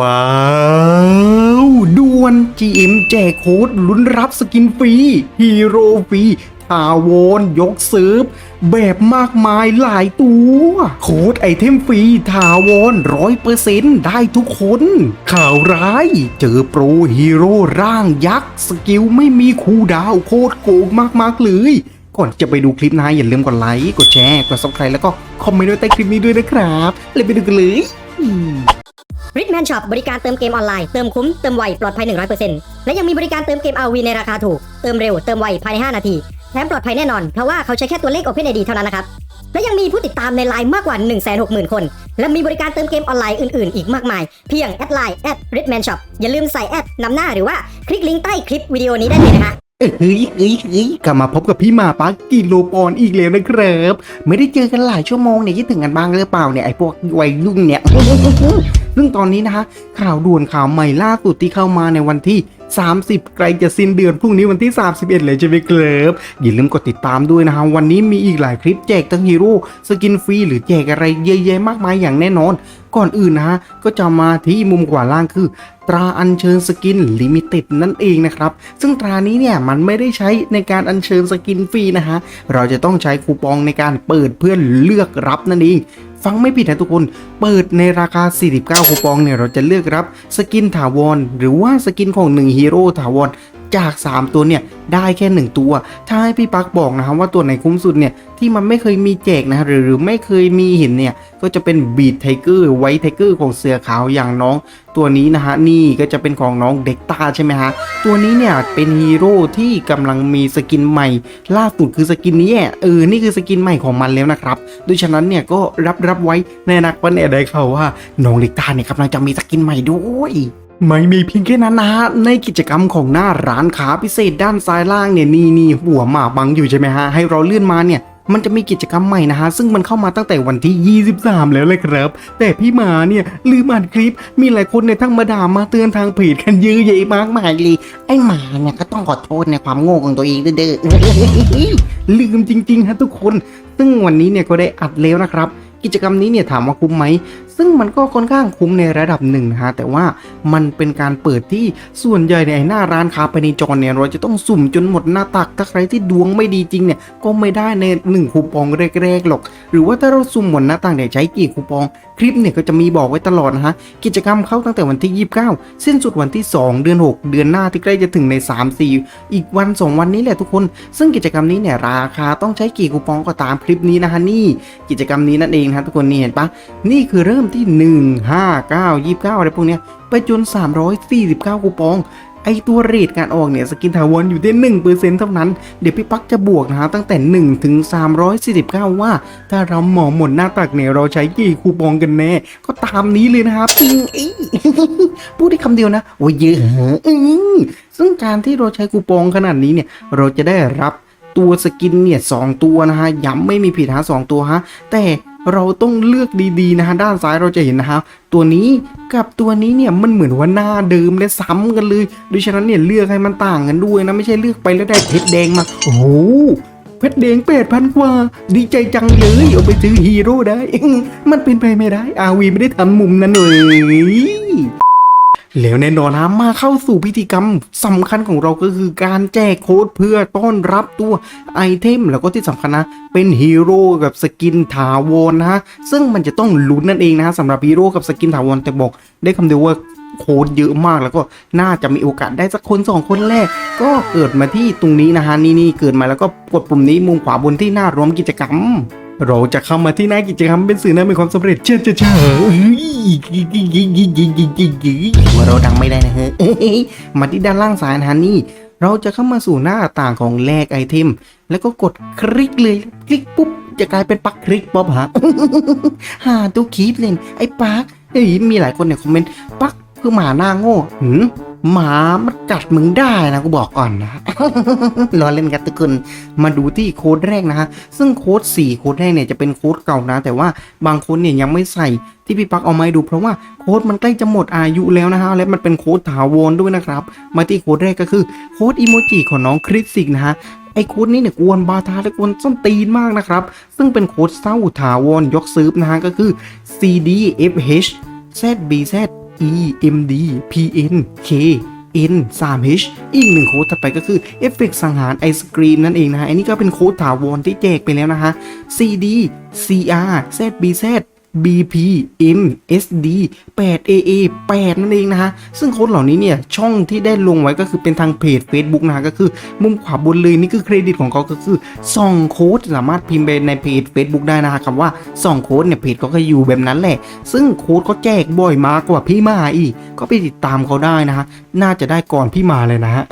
ว้าวด่วน GM แจกโค้ดลุ้นรับสกินฟรีฮีโร่ฟรีทาวนยกเซิร์ฟ แบบมากมายหลายตัว โค้ดไอเทมฟรีทาวนร้อยเปอร์เซ็นต์ได้ทุกคน ข่าวร้าย เจอโปรฮีโร่ร่างยักษ์ สกิลไม่มีคูดาวโคตรโกงมาก ๆ เลย ก่อนจะไปดูคลิปนะอย่าลืมกดไลค์ กดแชร์ กด subscribe แล้วก็คอมเมนต์ไว้ใต้คลิปนี้ด้วยนะครับเลยไปดูกันเลย ริทแมนช็อปบริการเติมเกมออนไลน์ เติมคุ้ม เติมไว ปลอดภัย 100%และยังมีบริการเติมเกม RV ในราคาถูก เติมเร็ว เติมไว ภายใน 5 นาที แถมปลอดภัยแน่นอน เพราะว่าเขาใช้แค่ตัวเลข OpenID เท่านั้นนะครับ และยังมีผู้ติดตามในไลน์มากกว่า 160,000 คน และมีบริการเติมเกมออนไลน์อื่นๆ อีกมากมาย เพียงแอดไลน์แอดริทแมนช็อปอย่าลืมใส่แอดนำหน้าหรือว่าคลิกลิงก์ใต้คลิปวิดีโอนี้ได้เลยนะฮะเฮ้ยเฮ้ยเฮ้ยกลับมาพบกับพี่มาปักกิโลปอนอีกแล้วนะครับ ไม่ได้เจอกันหลายชั่วโมงเนี่ยคิดถึงกันบ้างหรือเปล่าเนี่ยไอ้พวกวัยรุ่นเนี่ย ซึ่งตอนนี้นะฮะข่าวด่วนข่าวใหม่ล่าสุดที่เข้ามาในวันที่ 30ใกล้จะสิ้นเดือนพรุ่งนี้วันที่ 31 เลยใช่ไหมครับอย่าลืมกดติดตามด้วยนะฮะวันนี้มีอีกหลายคลิปแจกทั้งฮีโร่สกินฟรีหรือแจกอะไรเยอะแยะมากมายอย่างแน่นอน ก่อนอื่นนะฮะก็จะมาที่มุมขวาล่างคือ ตราอัญเชิญสกินลิมิเต็ดนั่นเองนะครับ ซึ่งตรานี้เนี่ยมันไม่ได้ใช้ในการอัญเชิญสกินฟรีนะฮะเราจะต้องใช้คูปองในการเปิดเพื่อเลือกรับนั่นเอง ฟังไม่ผิดนะทุกคน เปิดในราคา 49คูปองเนี่ยเราจะเลือกรับสกินถาวรหรือว่าสกินของ1ฮีโร่ถาวร จาก 3 ตัวเนี่ยได้แค่ 1 ตัว ถ้าให้พี่ปักบอกนะครับว่าตัวไหนคุ้มสุดเนี่ยที่มันไม่เคยมีแจกนะหรือหรือไม่เคยมีเห็นเนี่ยก็จะเป็นบีดไทเกอร์ไวท์ไทเกอร์ของเสือขาวอย่างน้องตัวนี้นะฮะนี่ก็จะเป็นของน้องเด็กตาใช่ไหมฮะตัวนี้เนี่ยเป็นฮีโร่ที่กำลังมีสกินใหม่ ล่าสุดคือสกินนี้เออนี่คือสกินใหม่ของมันแล้วนะครับด้วยฉะนั้นเนี่ยก็รับรับไว้ในนักวันเนี่ยได้ข่าวว่าน้องเด็กตาเนี่ยกำลังจะมีสกินใหม่ด้วย ไม่มีเพียงแค่นั้นนะฮะในกิจกรรมของหน้าร้านค้าพิเศษด้านซ้ายล่างเนี่ยนี่นี่หัวหมาบังอยู่ใช่ไหมฮะให้เราเลื่อนมาเนี่ยมันจะมีกิจกรรมใหม่นะฮะ ซึ่งมันเข้ามาตั้งแต่วันที่ 23 แล้วเลยครับ แต่พี่หมาเนี่ยลืมอ่านคลิป มีหลายคนเนี่ยทั้งมาด่ามาเตือนทางเพจกันเยอะแยะมากมายเลย ไอ้หมาเนี่ยก็ต้องขอโทษในความโง่ของตัวเองเด้อลืมจริง ๆ ฮะทุกคน ซึ่งวันนี้เนี่ยก็ได้อัดแล้วนะครับ กิจกรรมนี้เนี่ยถามว่าคุ้มไหม ซึ่งมันก็ค่อนข้างคุ้มในระดับหนึ่งนะฮะแต่ว่ามันเป็นการเปิดที่ส่วนใหญ่ในหน้าร้านค้าไปในจอเนี่ยเราจะต้องสุ่มจนหมดหน้าตักถ้าใครที่ดวงไม่ดีจริงเนี่ยก็ไม่ได้ในหนึ่งคูปองแรกๆหรอก หรือว่าถ้าเราสุ่มหมดหน้าต่างเนี่ยใช้กี่คูปอง คลิปเนี่ยก็จะมีบอกไว้ตลอดนะฮะกิจกรรมเข้าตั้งแต่วันที่ 29 สิ้นสุดวันที่ 2 เดือน 6 เดือนหน้าที่ใกล้จะถึงใน 3 4 อีกวัน 2 วันนี้แหละทุกคน ซึ่งกิจกรรมนี้เนี่ยราคาต้องใช้กี่คูปองก็ตามคลิปนี้นะฮะนี่ กิจกรรมนี้นั่นเองนะทุกคนนี่เห็นปะนี่คือเริ่มที่ 1 5 9 29 อะไรพวกเนี้ย ไปจน 349 คูปอง ไอตัวเรทการออกเนี่ย สกินถาวรอยู่ที่1%เท่านั้น เดี๋ยวพี่ปักจะบวกนะฮะตั้งแต่ 1 ถึง 349 ว่า ถ้าเราหมอหมดหน้าตักเนี่ย เราใช้กี่คูปองกันแน่ ก็ตามนี้เลยนะครับปิงอีพูดได้คำเดียวนะ โอ้ยเยอะซึ่งการที่เราใช้คูปองขนาดนี้เนี่ย เราจะได้รับตัวสกินเนี่ยสองตัวนะฮะย้ำไม่มีผิดฮะสองตัวฮะแต่ เราต้องเลือกดีๆนะฮะด้านซ้ายเราจะเห็นนะฮะตัวนี้กับตัวนี้เนี่ยมันเหมือนว่าหน้าเดิมและซ้ำกันเลยดังนั้นเนี่ยเลือกให้มันต่างกันด้วยนะไม่ใช่เลือกไปแล้วได้เพชรแดงมาโอ้โหเพชรแดงแปดพันกว่า ดีใจจังเลยเอาไปซื้อฮีโร่ได้มันเป็นไปไม่ได้อาวีไม่ได้ทำมุมนั้นเลย แล้วแน่นอนนะมาเข้าสู่พิธีกรรมสำคัญของเราก็คือการแจกโค้ดเพื่อต้อนรับตัวไอเทม แล้วก็ที่สำคัญนะ เป็นฮีโร่กับสกินถาวรนะฮะ ซึ่งมันจะต้องลุ้นนั่นเองนะฮะสำหรับฮีโร่กับสกินถาวรแต่บอกได้คำเดียวว่าโค้ดเยอะมากแล้วก็น่าจะมีโอกาสได้สักคนสองคนแรก ก็เกิดมาที่ตรงนี้นะฮะนี่นี่เกิดมาแล้วก็กดปุ่มนี้มุมขวาบนที่หน้ารวมกิจกรรม เราจะเข้ามาที่หน้ากิจกรรมเป็นสื่อนะมีความสำเร็จเชื่อเชื่อเชื่อว่าเราดังไม่ได้นะฮะมาที่ด้านล่างซ้ายฮะนี่เราจะเข้ามาสู่หน้าต่างของแลกไอเทม แล้วก็กดคลิกเลย คลิกปุ๊บจะกลายเป็นปักคลิกป๊อบฮะหาตู้คีบเล่นไอ้ปักเฮ้ยมีหลายคนเนี่ยคอมเมนต์ปักคือหมาหน้าโง่หืม หมามันกัดมึงได้นะกูบอกก่อนนะล้อเล่นกันทุกคนมาดูที่โค้ดแรกนะฮะซึ่งโค้ด4โค้ดแรกเนี่ยจะเป็นโค้ดเก่านะ แต่ว่าบางคนเนี่ยยังไม่ใส่ที่พี่ปักเอามาให้ดูเพราะว่าโค้ดมันใกล้จะหมดอายุแล้วนะฮะและมันเป็นโค้ดถาวรด้วยนะครับ มาที่โค้ดแรกก็คือโค้ดอีโมจิของน้องคริสสิกนะฮะไอโค้ดนี้เนี่ยกวนบาทาและกวนส้นตีนมากนะครับ ซึ่งเป็นโค้ดเศร้าถาวรยกซื้อนะฮะก็คือ CDFH ZBZ E M D P N K N 3 H อีกหนึ่งโค้ดถัดไปก็คือเอฟเฟกสังหารไอศกรีมนั่นเองนะฮะ อันนี้ก็เป็นโค้ดถาวรที่แจกไปแล้วนะฮะ CD CR ZBZ BP M SD 8 AA 8 นั่นเองนะฮะ ซึ่งโค้ดเหล่านี้เนี่ย ช่องที่ได้ลงไว้ก็คือเป็นทางเพจ Facebook นะฮะ ก็คือมุมขวาบนเลยนี่คือเครดิตของเขาก็คือส่องโค้ดสามารถพิมพ์ไปในเพจ Facebook ได้นะฮะคำว่าส่องโค้ดเนี่ยเพจเขาก็อยู่แบบนั้นแหละ ซึ่งโค้ดเขาแจกบ่อยมากกว่าพี่มาอีก ก็ไปติดตามเขาได้นะฮะ น่าจะได้ก่อนพี่มาเลยนะฮะ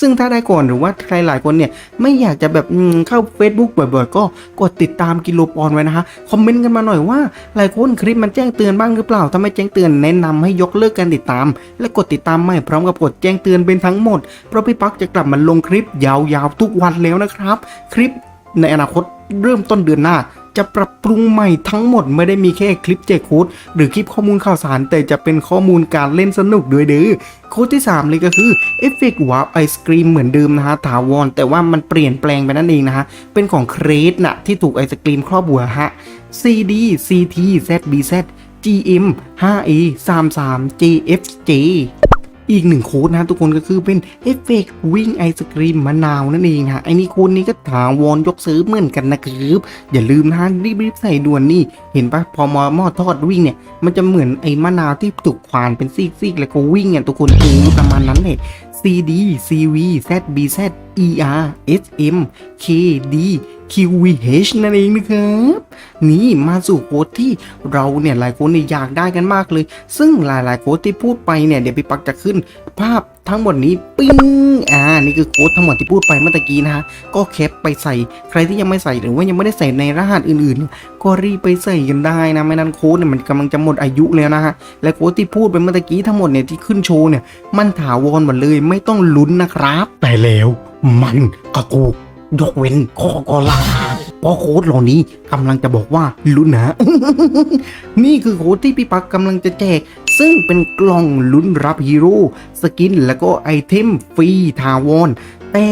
ซึ่งถ้าได้ก่อนหรือว่าใครหลายคนเนี่ยไม่อยากจะแบบเข้า Facebook บ่อยๆ ก็กดติดตามกิโลปอนไว้นะฮะ คอมเมนต์กันมาหน่อยว่าหลายคนคลิปมันแจ้งเตือนบ้างหรือเปล่า ถ้าไม่แจ้งเตือนแนะนำให้ยกเลิกการติดตาม และกดติดตามใหม่พร้อมกับกดแจ้งเตือนเป็นทั้งหมด เพราะพี่ปักจะกลับมาลงคลิปยาวๆทุกวันแล้วนะครับ คลิปในอนาคตเริ่มต้นเดือนหน้า จะปรับปรุงใหม่ทั้งหมดไม่ได้มีแค่คลิปแจค้ดหรือคลิปข้อมูลข่าวสาร แต่จะเป็นข้อมูลการเล่นสนุกด้วยเด้อโค้ดที่ 3 เลยก็คือเอฟเฟกต์วาร์ปไอศกรีมเหมือนเดิมนะฮะถาวรแต่ว่ามันเปลี่ยนแปลงไปนั่นเองนะฮะ เป็นของเครสนะที่ถูกไอศกรีมครอบหัวฮะ CD CT ZBZ GM 5A 33 JFJ อีกหนึ่งโค้ดนะทุกคนก็คือเป็นเอฟเฟกต์วิ่งไอศกรีมมะนาวนั่นเองฮะไอ้นี่โค้ดนี้ก็ถาวรยกซื้อเหมือนกันนะครับอย่าลืมนะรีบๆใส่ด่วนนี่เห็นปะพอมาหม้อทอดวิ่งเนี่ยมันจะเหมือนไอ้มะนาวที่ถูกควานเป็นซีกๆแล้วก็วิ่งอะทุกคนคือประมาณนั้นเลย CD CV ZBZ ER SM KD QVH นั่นเองนะครับ นี่มาสู่โค้ดที่เราเนี่ยหลายคนเนี่ยอยากได้กันมากเลย ซึ่งหลายๆโค้ดที่พูดไปเนี่ยเดี๋ยวพี่ปักจะขึ้นภาพทั้งหมดนี้ปิ้งอ่านี่คือโค้ดทั้งหมดที่พูดไปเมื่อกี้นะฮะก็แคปไปใส่ใครที่ยังไม่ใส่หรือว่ายังไม่ได้ใส่ในรหัสอื่นๆ ก็รีบไปใส่กันได้นะไม่นั้นโค้ดเนี่ยมันกำลังจะหมดอายุแล้วนะฮะและโค้ดที่พูดไปเมื่อกี้ทั้งหมดเนี่ยที่ขึ้นโชว์เนี่ยมันถาวรหมดเลยไม่ต้องลุ้นนะครับ แต่แล้วมันกระกู ยกเว้นข้อกอลาเพราะโค้ดเหล่านี้กำลังจะบอกว่าลุ้นนะ นี่คือโค้ดที่พี่ปักกำลังจะแจก ซึ่งเป็นกล่องลุ้นรับฮีโร่สกิน แล้วก็ไอเทมฟรีทาวอนแต่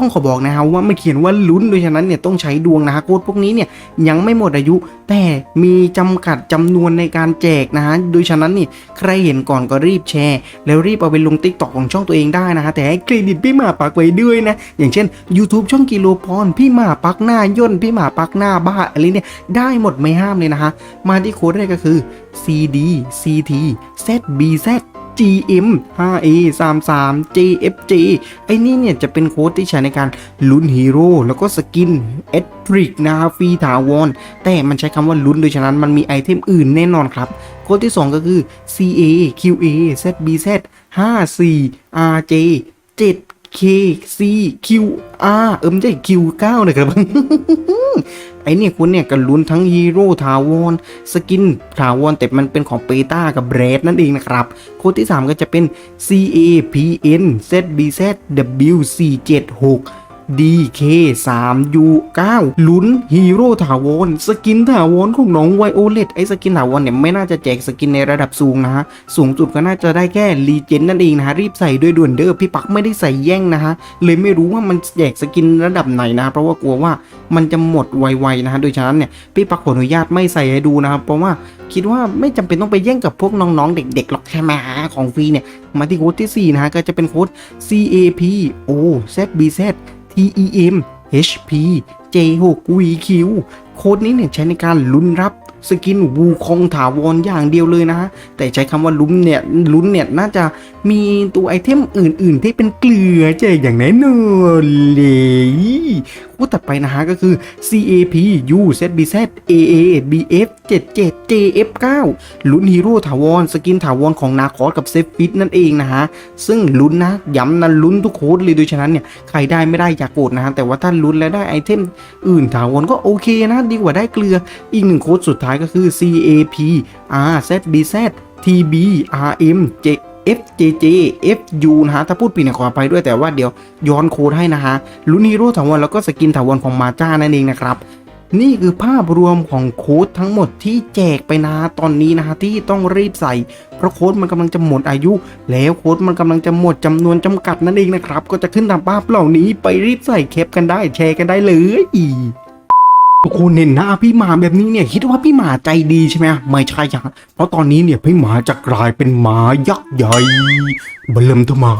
ต้องขอบอกนะฮะว่าไม่เขียนว่าลุ้นโดยฉะนั้นเนี่ยต้องใช้ดวงนะฮะโค้ดพวกนี้เนี่ยยังไม่หมดอายุ แต่มีจำกัดจำนวนในการแจกนะฮะโดยฉะนั้นนี่ใครเห็นก่อนก็รีบแชร์ แล้วรีบเอาไปลงติ๊กต็อกของช่องตัวเองได้นะฮะแต่ให้เครดิตพี่หมาปักไว้ด้วยนะอย่างเช่น YouTube ช่องกิโลพรพี่หมาปักหน้าย่นพี่หมาปักหน้าบ้าอะไรเนี่ยได้หมดไม่ห้ามเลยนะฮะมาที่โค้ดแรกก็คือ CD CT ZBZ GM 5A 33 J F G ไอ้นี่เนี่ยจะเป็นโค้ดที่ใช้ในการลุ้นฮีโร่แล้วก็สกินเอทริกนะฮะฟรีถาวรแต่มันใช้คำว่าลุ้นโดยฉะนั้นมันมีไอเทมอื่นแน่นอนครับ โค้ดที่ 2 ก็คือ CA QA ZBZ 54 RJ 7 K C Q R เออไม่ใจ Q9 นะครับ ไอเนี่ยคุณเนี่ยกันลุ้นทั้งฮีโร่ทาวรสกินทาวรแต่มันเป็นของเปต้ากับเบรดนั่นเองนะครับ โค้ดที่ 3 ก็จะเป็น C A P N Z B Z W 4 7 6 DK 3 U 9 ลุ้นฮีโร่ถาวรสกินถาวรของน้องไวโอเลตไอสกินถาวรเนี่ยไม่น่าจะแจกสกินในระดับสูงนะฮะ สูงสุดก็น่าจะได้แค่รีเจนนั่นเองนะฮะ รีบใส่ด้วยด่วนเด้อพี่ปักไม่ได้ใส่แย่งนะฮะ เลยไม่รู้ว่ามันแจกสกินระดับไหนนะ เพราะว่ากลัวว่ามันจะหมดไวๆนะฮะ โดยฉะนั้นเนี่ยพี่ปักขออนุญาตไม่ใส่ให้ดูนะครับ เพราะว่าคิดว่าไม่จำเป็นต้องไปแย่งกับพวกน้องๆ เด็กๆหรอกใช่ไหมฮะของฟรีเนี่ยมาที่โค้ดที่4นะฮะก็จะเป็นโค้ด CAP O ZBZ TEM HP J6VQ โค้ดนี้เนี่ยใช้ในการลุ้นรับสกินวูคองถาวรอย่างเดียวเลยนะฮะ แต่ใช้คำว่าลุ้นเนี่ยลุ้นเนี่ยน่าจะมีตัวไอเทมอื่น ๆ ที่เป็นเกลือแจกอย่างแน่นอนเลย คู่ต่อไปนะฮะก็คือ CAP U ZBZ AA BF 77 JF9 ลุ้นฮีโร่ถาวร สกินถาวรของนาคอสกับเซฟฟิตนั่นเองนะฮะ ซึ่งลุ้นนะ ย้ำนะลุ้นทุกโค้ดเลยโดยฉะนั้นเนี่ย ใครได้ไม่ได้อย่ากโกรธนะฮะ แต่ว่าถ้าลุ้นแล้วได้ไอเทมอื่นถาวรก็โอเคนะ ดีกว่าได้เกลือ อีกหนึ่งโค้ดสุดท้ายก็คือ CAP RZBZ TB RM J FJJ FU นะฮะถ้าพูดผิดเนี่ยขออภัยด้วยแต่ว่าเดี๋ยวย้อนโค้ดให้นะฮะลุนีโร่ถาวรแล้วก็สกินถาวรของมาจ้านั่นเองนะครับนี่คือภาพรวมของโค้ดทั้งหมดที่แจกไปนะตอนนี้นะฮะที่ต้องรีบใส่ เพราะโค้ดมันกำลังจะหมดอายุ แล้วโค้ดมันกำลังจะหมดจำนวนจำกัดนั่นเองนะครับ ก็จะขึ้นตามภาพเหล่านี้ไปรีบใส่แคปกันได้แชร์กันได้เลย คนเห็นหน้าพี่หมาแบบนี้เนี่ยคิดว่าพี่หมาใจดีใช่ไหมไม่ใช่ยังเพราะตอนนี้เนี่ยพี่หมาจะกลายเป็นหมายักษ์ใหญ่เบลเริ่มทมา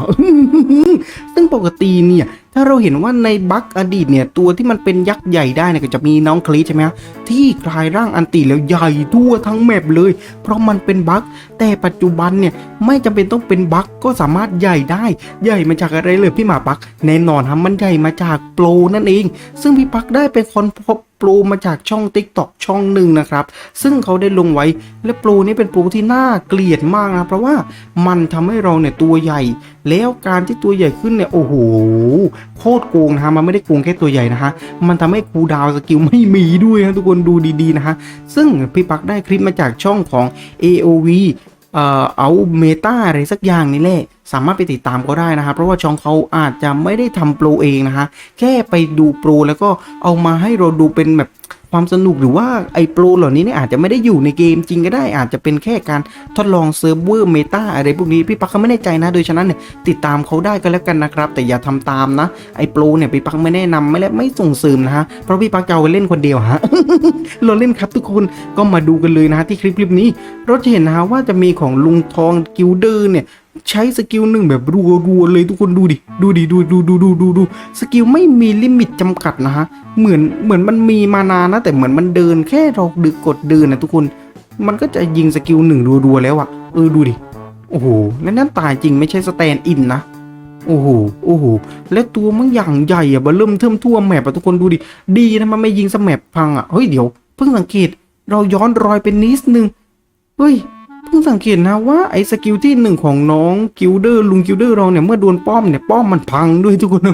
ซึ่งปกติเนี่ยถ้าเราเห็นว่าในบัคอดีตเนี่ยตัวที่มันเป็นยักษ์ใหญ่ได้เนี่ยก็จะมีน้องคลีใช่ไหมที่กลายร่างอันติแล้วใหญ่ทั่วทั้งแมปเลย เพราะมันเป็นบัคแต่ปัจจุบันเนี่ยไม่จำเป็นต้องเป็นบัคก็สามารถใหญ่ได้ ใหญ่มาจากอะไรเลยพี่หมาปักแน่นอนครับมันใหญ่มาจากโปรนั่นเอง ซึ่งพี่ปักได้เป็นคนพบ ปรมาจากช่อง t ิ k t o k ช่องหนึ่งนะครับ ซึ่งเขาได้ลงไว้และโปรนี้เป็นโปรที่น่าเกลียดมากนะเพราะว่ามันทำให้เราเนี่ยตัวใหญ่ แล้วการที่ตัวใหญ่ขึ้นเนี่ยโอ้โหโคตรโกงนะฮะมันไม่ได้โกงแค่ตัวใหญ่นะฮะมันทำให้คูดาวสกิลไม่มีด้วยนะทุกคนดูดีๆนะฮะซึ่งพี่ปักได้คลิปมาจากช่องของ AOV เอ่อเอาเมตาอะไรสักอย่างนี่แหละ สามารถไปติดตามเขาได้นะครับ เพราะว่าช่องเขาอาจจะไม่ได้ทำโปรเองนะฮะแค่ไปดูโปรแล้วก็เอามาให้เราดูเป็นแบบ ความสนุกหรือว่าไอ้โปรเหล่านี้เนี่ยอาจจะไม่ได้อยู่ในเกมจริงก็ได้ อาจจะเป็นแค่การทดลองเซิร์ฟเวอร์เมตาอะไรพวกนี้ พี่ปักเขาไม่แน่ใจนะ โดยฉะนั้นเนี่ยติดตามเขาได้ก็แล้วกันนะครับ แต่อย่าทำตามนะไอ้โปรเนี่ยพี่ปักไม่แนะนำไม่และไม่ส่งเสริมนะฮะเพราะพี่ปักจะเอาไปเล่นคนเดียวฮะเราเล่นครับทุกคนก็มาดูกันเลยนะฮะที่คลิปคลิปนี้เราจะเห็นนะฮะว่าจะมีของลุงทองกิลเดอร์เนี่ย ใช้สกิลหนึ่งแบบรัวๆเลยทุกคนดูดิ ดูดิ ดูดูดูดูดูดูสกิลไม่มีลิมิตจำกัดนะฮะ เหมือนเหมือนมันมีมานานนะ แต่เหมือนมันเดินแค่เราดึกกดเดินนะทุกคน มันก็จะยิงสกิลหนึ่งรัวๆแล้วอะเออดูดิ โอ้โห แล้วนั่นตายจริงไม่ใช่สแตนอินนะโอ้โห โอ้โห และตัวมันอย่างใหญ่อะบเริ่มเทิมทั่วแมปอะทุกคนดูดิ ดีนะมันไม่ยิงสแมปพังอะเฮ้ยเดี๋ยว เพิ่งสังเกต เราย้อนรอยเป็นนิดนึง เฮ้ย เพิ่งสังเกตนะว่าไอ้สกิลที่หนึ่งของน้องกิลเดอร์ลุงกิลเดอร์เราเนี่ยเมื่อโดนป้อมเนี่ยป้อมมันพังด้วยทุกคน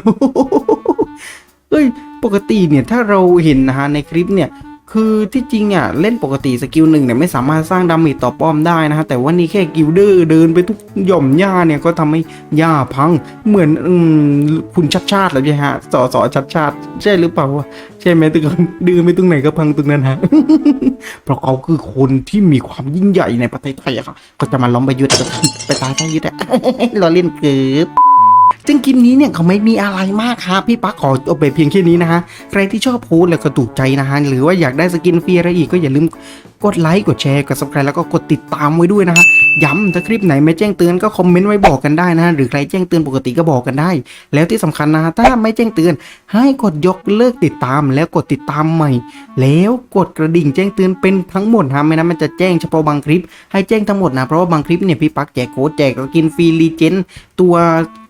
เฮ้ยปกติเนี่ยถ้าเราเห็นนะฮะในคลิปเนี่ยคือที่จริงอะเล่นปกติสกิลหนึ่งเนี่ยไม่สามารถสร้างดาเมจต่อป้อมได้นะฮะแต่ว่านี่แค่กิลเดอร์เดินไปทุกหย่อมหญ้าเนี่ยก็ทำให้หญ้าพังเหมือนอคุณชัดชาติเหรอใช่ฮะสอสอชัดชาติใช่หรือเปล่า ช่ไหมทุกคนเดินไปตรงไหนก็พังตรงนั้นฮะ เพราะเขาคือคนที่มีความยิ่งใหญ่ในประเทศไทยอะครับก็จะมาล้อมไปยุทธไปตายไปยุทธอะเราเล่นเกือบซึ่งคลิปนี้เนี่ยเขาไม่มีอะไรมากครับพี่ปักขอเอาไปเพียงแค่นี้นะฮะ ใครที่ชอบโพสแล้วก็ถูกใจนะฮะ หรือว่าอยากได้สกินฟรีอะไรอีกก็อย่าลืมกดไลค์กดแชร์กด subscribe แล้วก็กดติดตามไว้ด้วยนะฮะ ย้ำถ้าคลิปไหนไม่แจ้งเตือนก็คอมเมนต์ไว้บอกกันได้นะฮะหรือใครแจ้งเตือนปกติก็บอกกันได้ แล้วที่สำคัญนะถ้าไม่แจ้งเตือน ให้กดยกเลิกติดตามแล้วกดติดตามใหม่ แล้วกดกระดิ่งแจ้งเตือนเป็นทั้งหมดฮะไม่นั้นมันจะแจ้งเฉพาะบางคลิป ให้แจ้งทั้งหมดนะเพราะว่าบางคลิปเนี่ยพี่ปักแจกโค้ดแจกกินฟรีรีเจนตัว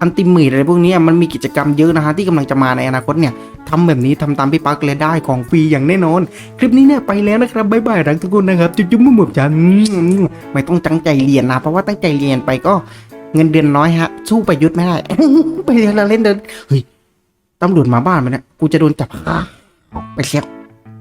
อันติเมตอะไรพวกนี้มันมีกิจกรรมเยอะนะฮะที่กำลังจะมาในอนาคตเนี่ยทำแบบนี้ทำตามพี่ปักเลยได้ของฟรีอย่างแน่นอน คลิปนี้เนี่ยไปแล้วนะครับบ๊ายบายรักทุกคนนะครับจุ๊บจุ๊บมุมมุมจันไม่ต้องตั้งใจเรียียนนะ เพราะว่าตั้งใจเรียนไปก็เงินเดือนน้อยฮะ สู้ประยุทธ์ไม่ได้ ไปเรียนเล่นเดินเฮ้ยตำรวจมาบ้านมันเนี่ยกูจะโดนจับไปเสีย